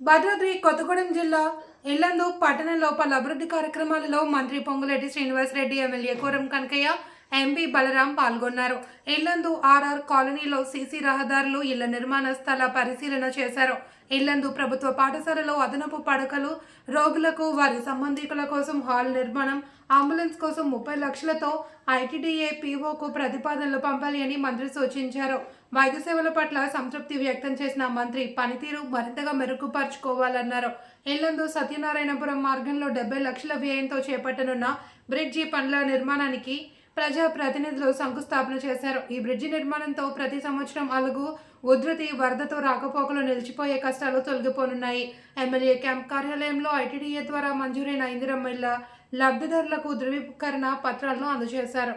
భద్రాద్రి కొత్తగూడెం జిల్లా ఇళ్ళందు పట్టణంలో పలు అభివృద్ధి కార్యక్రమాలలో మంత్రి పొంగులేటి శ్రీనివాసరెడ్డి ఎమ్మెల్యే కోరం కనకయ్య ఎంపీ బలరాం పాల్గొన్నారు. ఇల్లందు ఆర్ఆర్ కాలనీలో సీసీ రహదారులు ఇళ్ళ నిర్మాణ స్థల పరిశీలన చేశారు. ఇల్లందు ప్రభుత్వ పాఠశాలలో అదనపు పడకలు రోగులకు వారి సంబంధికుల కోసం హాల్ నిర్మాణం అంబులెన్స్ కోసం ముప్పై లక్షలతో ఐటీడీఏ పీఓకు ప్రతిపాదనలు పంపాలి అని మంత్రి సూచించారు. వైద్య సేవల పట్ల సంతృప్తి వ్యక్తం చేసిన మంత్రి పనితీరు మరింతగా మెరుగుపరుచుకోవాలన్నారు. ఇల్లందు సత్యనారాయణపురం మార్గంలో డెబ్బై లక్షల వ్యయంతో చేపట్టనున్న బ్రిడ్జి పనుల నిర్మాణానికి ప్రజా ప్రతినిధులు శంకుస్థాపన చేశారు. ఈ బ్రిడ్జి నిర్మాణంతో ప్రతి సంవత్సరం అలుగు ఉధృతి వరదతో రాకపోకలు నిలిచిపోయే కష్టాలు తొలగిపోనున్నాయి. ఎమ్మెల్యే క్యాంప్ కార్యాలయంలో ఐటీడీఏ ద్వారా మంజూరైన ఇందిరమ్మ ఇళ్ళ లబ్ధిదారులకు ధృవీకరణ పత్రాలను అందజేశారు.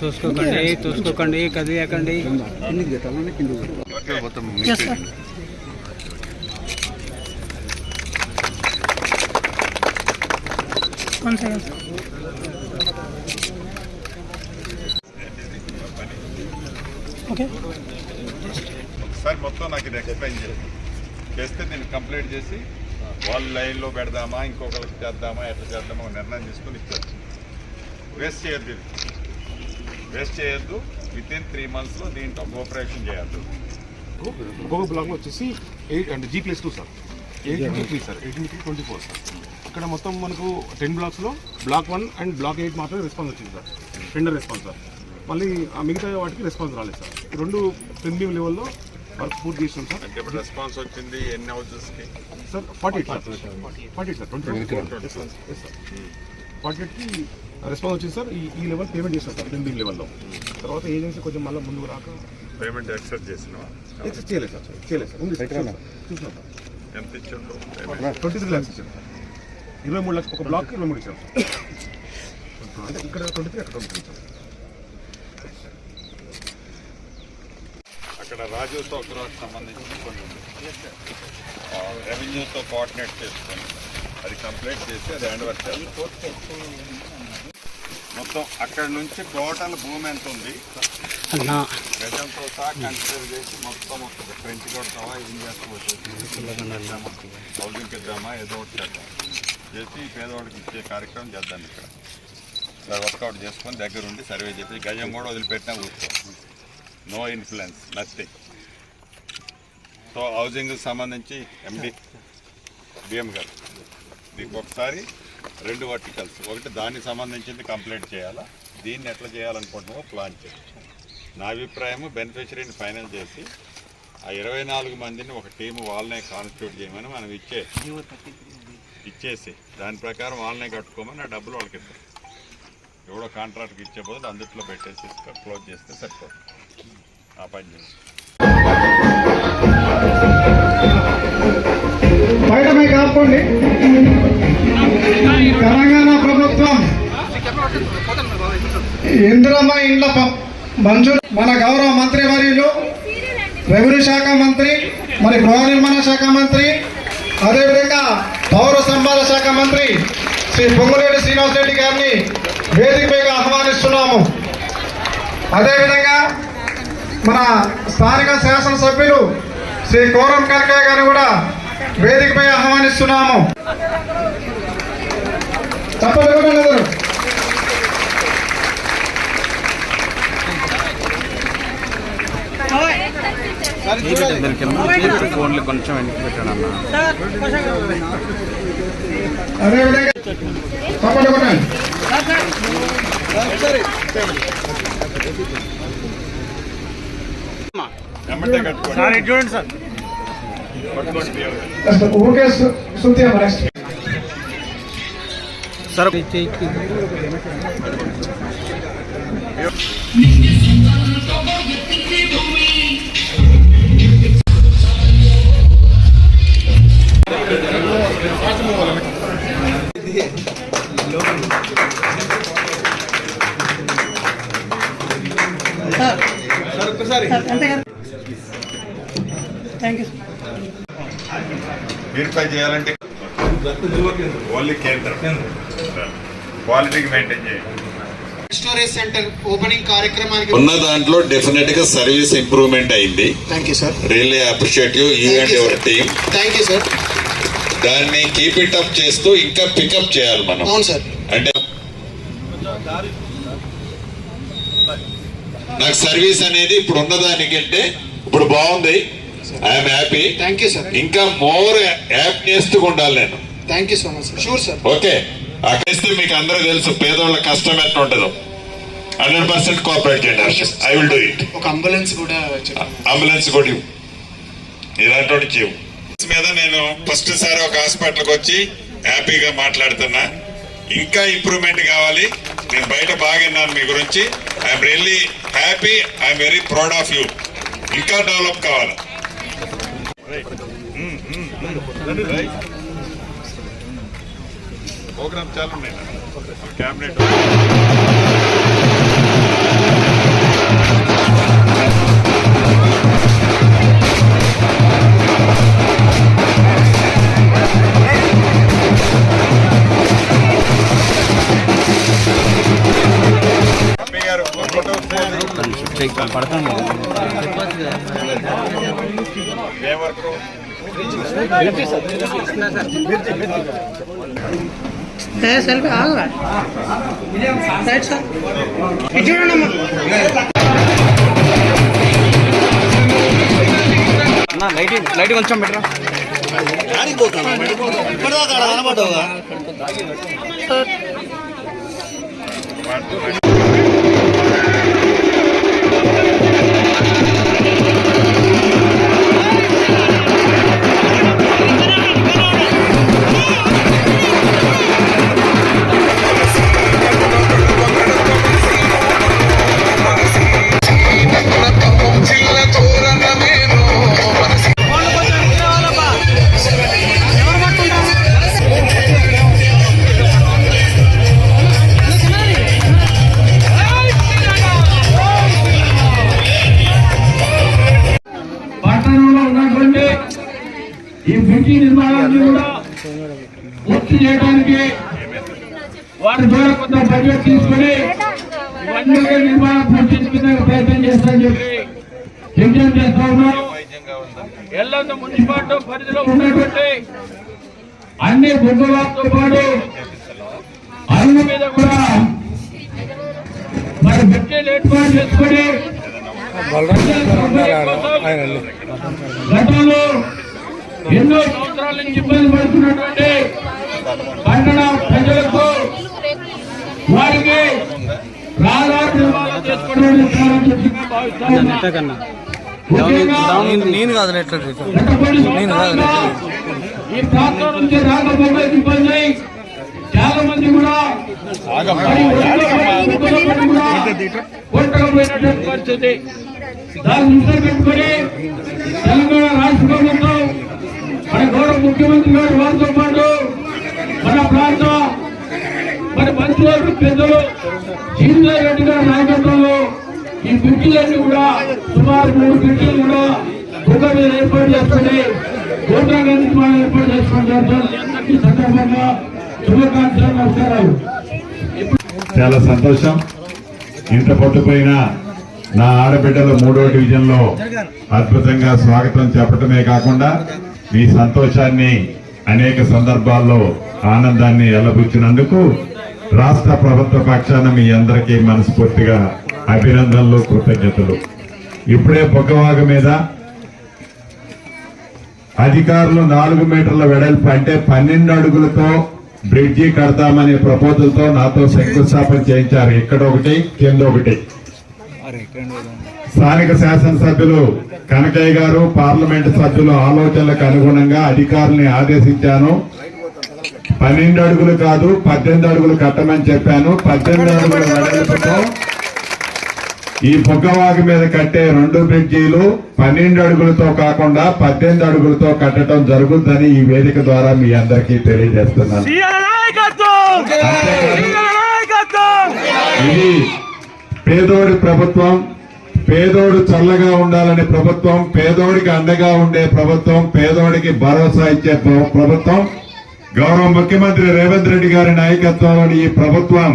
చూసుకోకండి చూసుకోకండి కదిలేకండి. మొత్తం ఒకసారి మొత్తం నాకు ఇది ఎక్స్ప్లెయిన్ చేసి చేస్తే దీన్ని కంప్లీట్ చేసి వాళ్ళ లైన్లో పెడదామా ఇంకొకరికి చేద్దామా ఎట్లా చేద్దామా నిర్ణయం తీసుకుని ఇచ్చారు వేస్ట్ చేయొద్దు వేస్ట్ చేయొద్దు. విత్ ఇన్ త్రీ మంత్స్లో దీంట్లో కోఆపరేషన్ చేయొద్దు. ఒక్కొక్క బ్లాక్ వచ్చేసి ఎయిట్ అంటే G plus two sir. Eight into three sir. Eight into twenty four sir. ఇక్కడ మొత్తం మనకు ten బ్లాక్స్లో block one and block eight మాత్రమే రెస్పాన్స్ వచ్చింది సార్. Tender response sir. మళ్ళీ ఆ మిగతా వాటికి రెస్పాన్స్ రాలేదు సార్. ఈ రెండు ప్రీమియం లెవెల్లో వర్క్ పూర్తి చేసినాం సార్. అంటే ఇప్పుడు రెస్పాన్స్ వచ్చింది ఎన్ని హౌసెస్కి sir forty eight sir. Forty eight sir twenty sir forty ఎయిట్కి రెస్పాన్స్ వచ్చింది సార్. ఈ ఈ లెవెల్ పేమెంట్ చేస్తాం సార్ ప్రీమియం లెవెల్లో తర్వాత ఏజెన్సీ కొంచెం మళ్ళీ ముందుకు రాక పేమెంట్ యాక్సెప్ట్ చేసినవా ఎక్సెస్ చేయలేదు సార్ చేయలేదు సార్. ఉంది చూసినాం సార్ ఎంత ఇచ్చిండ్రు? పేమెంట్ ట్వంటీ త్రీ ల్యాక్స్ ఇచ్చాను సార్. ఇరవై మూడు లక్షలు ఒక బ్లాక్ ఇరవై మూడు ఇచ్చాను సార్. అంటే ఇక్కడ ట్వంటీ త్రీ అక్కడ ట్వంటీ త్రీ అక్కడ రాజీవ్ సౌకర్యాలకు సంబంధించి కొన్ని రెవెన్యూతో కోఆర్డినేట్ చేసుకొని అది కంప్లీట్ చేసి అది హ్యాండ్ వర్క్ చేస్తాం మొత్తం అక్కడ నుంచి టోటల్ భూమి ఎంత ఉంది? గజంతో సహా కన్సిడర్ చేసి మొత్తం ఒక ట్వంటీ కొడతావా ఏం చేస్తావా హౌసింగ్ ఇద్దామా ఏదో ఒకటి చేద్దాం. చేసి పేదవాడికి ఇచ్చే కార్యక్రమం చేద్దాం ఇక్కడ. ఇలా వర్కౌట్ చేసుకొని దగ్గర ఉండి సర్వే చేసి గజం కూడా వదిలిపెట్టినా కూర్చో నో ఇన్ఫ్లుయెన్స్ నథింగ్ సో హౌసింగ్కి సంబంధించి ఎండి బిఎం గారు. దీనికి ఒకసారి రెండు వర్టికల్స్ ఒకటి దానికి సంబంధించింది కంప్లీట్ చేయాలా? దీన్ని ఎట్లా చేయాలనుకుంటున్నామో ప్లాన్ చేయాలి నా అభిప్రాయం బెనిఫిషరీని ఫైనల్ చేసి ఆ ఇరవై నాలుగు మందిని ఒక టీము వాళ్ళనే కాన్స్టిట్యూట్ చేయమని మనం ఇచ్చే ఇచ్చేసి దాని ప్రకారం వాళ్ళనే కట్టుకోమని ఆ డబ్బులు వాళ్ళకి ఇస్తాం. ఎవడో కాంట్రాక్ట్కి ఇచ్చే బదులు అందుట్లో పెట్టేసి క్లోజ్ చేస్తే సరిపోతుంది. ఆ పని చేసి బయటమే కాకుండా తెలంగాణ ప్రభుత్వం ఇందిరమ్మ ఇండ్ల మంజూరు మన గౌరవ మంత్రి వర్యులు రెవెన్యూ శాఖ మంత్రి మరి గృహ నిర్మాణ శాఖ మంత్రి అదేవిధంగా పౌర సంబంధ శాఖ మంత్రి శ్రీ పొంగులేటి శ్రీనివాసరెడ్డి గారిని వేదికపైగా ఆహ్వానిస్తున్నాము. అదేవిధంగా మన స్థానిక శాసనసభ్యులు శ్రీ కోరం కనకయ్య గారిని కూడా వేదికపై ఆహ్వానిస్తున్నాము. తప్పదు ఫోన్లు కొంచెం వెనక్కి పెట్టాడు అన్న చూడండి సార్ ఊరికే నెక్స్ట్ సార్. వెరిఫై చేయాలంటే ఓన్లీ కేంద్రం. క్వాలిటీకి మెయింటైన్ చేయండి. స్టోరేజ్ సెంటర్ ఓపెనింగ్ కార్యక్రమానికి ఉన్న దాంట్లో డెఫినెట్గా సర్వీస్ ఇంప్రూవ్మెంట్ అయింది. Thank you sir really appreciate you you and your team thank you sir దాన్ని కీప్ ఇట్ అప్ చేస్తూ ఇంకా పికప్ చేయాలి మనం. అవును సార్ అంటే నాకు సర్వీస్ అనేది ఇప్పుడు ఉన్నదానికంటే ఇప్పుడు బాగుంది. I'm happy thank you sir ఇంకా మోర్ హ్యాపీనెస్ ఉండాలి నేను. Thank you so much sir sure sir okay అక్కడిస్తే మీకు అందరూ తెలుసు పేదోళ్ళ కష్టం ఎట్లా ఉంటుందో హండ్రెడ్ పర్సెంట్ కోఆపరేట్ చేయండి ఐ విల్ డూ ఇట్ ఒక అంబులెన్స్ కూడా అంబులెన్స్ కూడా ఇవ్వు. ఇలాంటి చెవు మీద నేను ఫస్ట్ సారి ఒక హాస్పిటల్కి వచ్చి హ్యాపీగా మాట్లాడుతున్నా. ఇంకా ఇంప్రూవ్మెంట్ కావాలి. నేను బయట బాగా విన్నాను మీ గురించి. I'm really happy I'm very proud of you ఇంకా డెవలప్ కావాలి. ప్రోగ్రామ్ చాలా ఉన్నాయి క్యాబినెట్ పడతాను. ఏ వర్క్? సెల్ఫీ ఆగరా? రైట్ సార్ ఇటు చూడండి అన్న లైట్ లైట్ కొంచెం బెటర్ పట్టణంలో ఈ బ్రిడ్జి నిర్మాణాన్ని కూడా పూర్తి చేయడానికి వారి ద్వారా కొంత బడ్జెట్ తీసుకుని ఇవన్నీ నిర్మాణం పూర్తి చేసుకునే ప్రయత్నం చేస్తారని చెప్పి విజ్ఞప్తి చేస్తా ఉన్నాం. మున్సిపాలిటీ పరిధిలో ఉన్నటువంటి అన్ని బొగ్గులతో పాటు అరుగు మీద కూడా మరి బడ్జెట్ ఏర్పాటు చేసుకుని గతంలో ఎన్నో సంవత్సరాల నుంచి ఇబ్బంది పడుతున్నటువంటి పట్టణ ప్రజలకు వారికి నేను కాదు సంవత్సరాలుగా ఈ ప్రాంతం నుంచి రాకపోతే ఇబ్బంది. చాలా మంది కూడా కొట్టకపోయినటువంటి పరిస్థితి. దాన్ని దృష్టిలో పెట్టుకొని తెలంగాణ రాష్ట్ర ప్రభుత్వం మన గౌరవ ముఖ్యమంత్రి గారు వారితో పాటు మన ప్రాంత మన మంత్రులు పెద్దలు శ్రీధర్ రెడ్డి గారి నాయకత్వంలో ఈ బ్రిడ్జిలన్నీ కూడా సుమారు మూడు బ్రిడ్జిలు కూడా భూగ మీద ఏర్పాటు చేసుకుని గోదావరి నిర్మాణం ఏర్పాటు చేసుకోవడం జరుగుతుంది సందర్భంగా శుభాకాంక్షలు నమస్కారాలు. చాలా సంతోషం. ఇంత పట్టుపోయిన నా ఆడబిడ్డలు మూడో డివిజన్లో అద్భుతంగా స్వాగతం చెప్పటమే కాకుండా మీ సంతోషాన్ని అనేక సందర్భాల్లో ఆనందాన్ని ఎలబుచ్చినందుకు రాష్ట్ర ప్రభుత్వ పక్షాన మీ అందరికీ మనస్ఫూర్తిగా అభినందనలు కృతజ్ఞతలు. ఇప్పుడే పొగవాగ మీద అధికారులు నాలుగు మీటర్ల వెడల్పు అంటే పన్నెండు అడుగులతో బ్రిడ్జి కడతామనే ప్రపోజల్తో నాతో శంకుస్థాపన చేయించారు. ఇక్కడ ఒకటి కింద ఒకటి. స్థానిక శాసనసభ్యులు కనకయ్య గారు పార్లమెంట్ సభ్యుల ఆలోచనలకు అనుగుణంగా అధికారుల్ని ఆదేశించాను. పన్నెండు అడుగులు కాదు పద్దెనిమిది అడుగులు కట్టమని చెప్పాను. పద్దెనిమిది అడుగుల వెడల్పుతో ఈ బుగ్గవాగు మీద కట్టే రెండు బ్రిడ్జీలు పన్నెండు అడుగులతో కాకుండా పద్దెనిమిది అడుగులతో కట్టడం జరుగుతుందని ఈ వేదిక ద్వారా మీ అందరికీ తెలియజేస్తున్నాను. ఇది పేదోడి ప్రభుత్వం పేదోడు చల్లగా ఉండాలని ప్రభుత్వం పేదోడికి అండగా ఉండే ప్రభుత్వం పేదోడికి భరోసా ఇచ్చే ప్రభుత్వం. గౌరవ ముఖ్యమంత్రి రేవంత్ రెడ్డి గారి నాయకత్వంలోని ఈ ప్రభుత్వం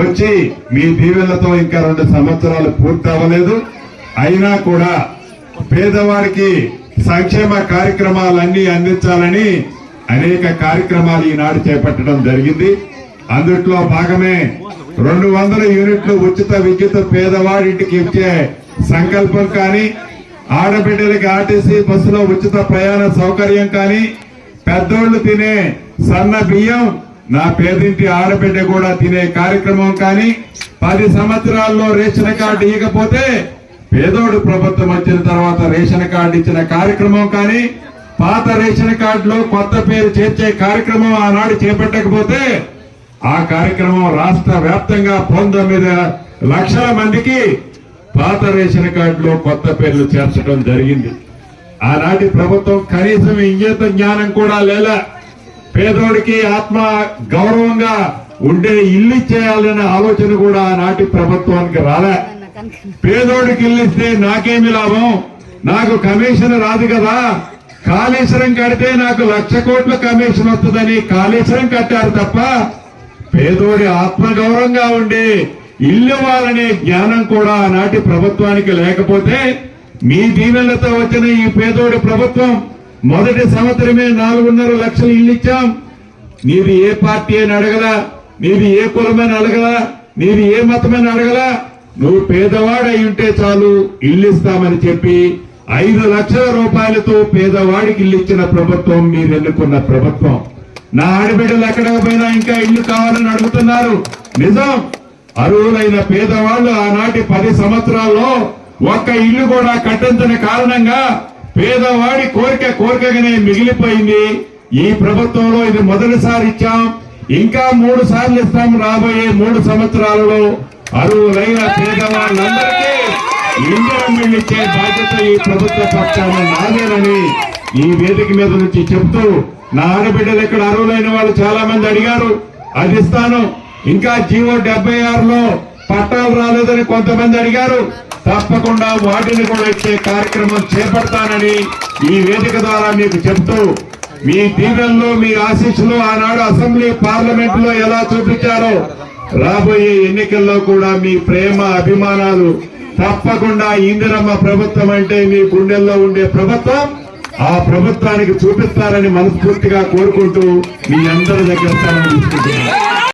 వచ్చి మీ దీవెలతో ఇంకా రెండు సంవత్సరాలు పూర్తవ్వలేదు. అయినా కూడా పేదవాడికి సంక్షేమ కార్యక్రమాలన్నీ అందించాలని అనేక కార్యక్రమాలు ఈనాడు చేపట్టడం జరిగింది. అందుట్లో భాగమే రెండు వందల యూనిట్లు ఉచిత విద్యుత్ పేదవాడింటికి ఇచ్చే సంకల్పం కానీ ఆడబిడ్డలకి ఆర్టీసీ బస్సులో ఉచిత ప్రయాణ సౌకర్యం కానీ పెద్దోళ్ళు తినే సన్న బియ్యం నా పేదింటి ఆడబిడ్డ కూడా తినే కార్యక్రమం కానీ పది సంవత్సరాల్లో రేషన్ కార్డు ఇవ్వకపోతే పేదోడు ప్రభుత్వం వచ్చిన తర్వాత రేషన్ కార్డు ఇచ్చిన కార్యక్రమం కానీ పాత రేషన్ కార్డులో కొత్త పేరు చేర్చే కార్యక్రమం ఆనాడు చేపట్టకపోతే ఆ కార్యక్రమం రాష్ట్ర వ్యాప్తంగా పంతొమ్మిది లక్షల మందికి పాత రేషన్ కార్డులో కొత్త పేర్లు చేర్చడం జరిగింది. ఆనాటి ప్రభుత్వం కనీసం ఇంగిత జ్ఞానం కూడా లేలా. పేదోడికి ఆత్మ గౌరవంగా ఉండే ఇల్లు ఇచ్చేయాలనే ఆలోచన కూడా ఆనాటి ప్రభుత్వానికి రాలే. పేదోడికి ఇల్లిస్తే నాకేమి లాభం? నాకు కమిషన్ రాదు కదా. కాళేశ్వరం కడితే నాకు లక్ష కోట్ల కమిషన్ వస్తుందని కాళేశ్వరం కట్టారు తప్ప పేదోడి ఆత్మగౌరవంగా ఉండి ఇల్లు జ్ఞానం కూడా ఆనాటి ప్రభుత్వానికి లేకపోతే మీ దీవెనలతో వచ్చిన ఈ పేదోడి ప్రభుత్వం మొదటి సంవత్సరమే నాలుగున్నర లక్షలు ఇల్లు ఇచ్చాం నీది ఏ పార్టీ అని అడగలా? నీది ఏ కులమని అడగలా? నీది ఏ మతమని అడగలా? నువ్వు పేదవాడై ఉంటే చాలు ఇల్లు ఇస్తామని చెప్పి ఐదు లక్షల రూపాయలతో పేదవాడికి ఇల్లు ఇచ్చిన ప్రభుత్వం మీరు ఎన్నుకున్న ప్రభుత్వం. నా ఆడబిడ్డలు ఎక్కడికి పోయినా ఇంకా ఇల్లు కావాలని అడుగుతున్నారు. నిజం. అరువులైన పేదవాళ్ళు ఆనాటి పది సంవత్సరాల్లో ఒక్క ఇల్లు కూడా కట్టించని కారణంగా పేదవాడి కోరిక కోరికగానే మిగిలిపోయింది. ఈ ప్రభుత్వంలో ఇది మొదటిసారి ఇచ్చాం. ఇంకా మూడు సార్లు ఇస్తాం రాబోయే మూడు సంవత్సరాలలో. అరువులైన పేదవాళ్ళందరికీ ఇండియన్ ఇచ్చే బాధ్యత ఈ ప్రభుత్వ పక్షాన నాదేనని ఈ వేదిక మీద నుంచి చెప్తూ నా ఆడబిడ్డలు ఇక్కడ అర్హులైన వాళ్ళు చాలా మంది అడిగారు. అది ఇస్తాను. ఇంకా జీవో డెబ్బై ఆరులో పట్టాలు రాలేదని కొంతమంది అడిగారు. తప్పకుండా వాటిని కూడా ఇచ్చే కార్యక్రమం చేపడతానని ఈ వేదిక ద్వారా మీకు చెప్తూ మీ దీవెనలో మీ ఆశీస్సులు ఆనాడు అసెంబ్లీ పార్లమెంట్లో ఎలా చూపించారో రాబోయే ఎన్నికల్లో కూడా మీ ప్రేమ అభిమానాలు తప్పకుండా ఇందిరమ్మ ప్రభుత్వం అంటే మీ గుండెల్లో ఉండే ప్రభుత్వం. ఆ ప్రభుత్వానికి చూపిస్తారని మనస్ఫూర్తిగా కోరుకుంటూ మీ అందరి దగ్గర తీసుకుంటున్నాను.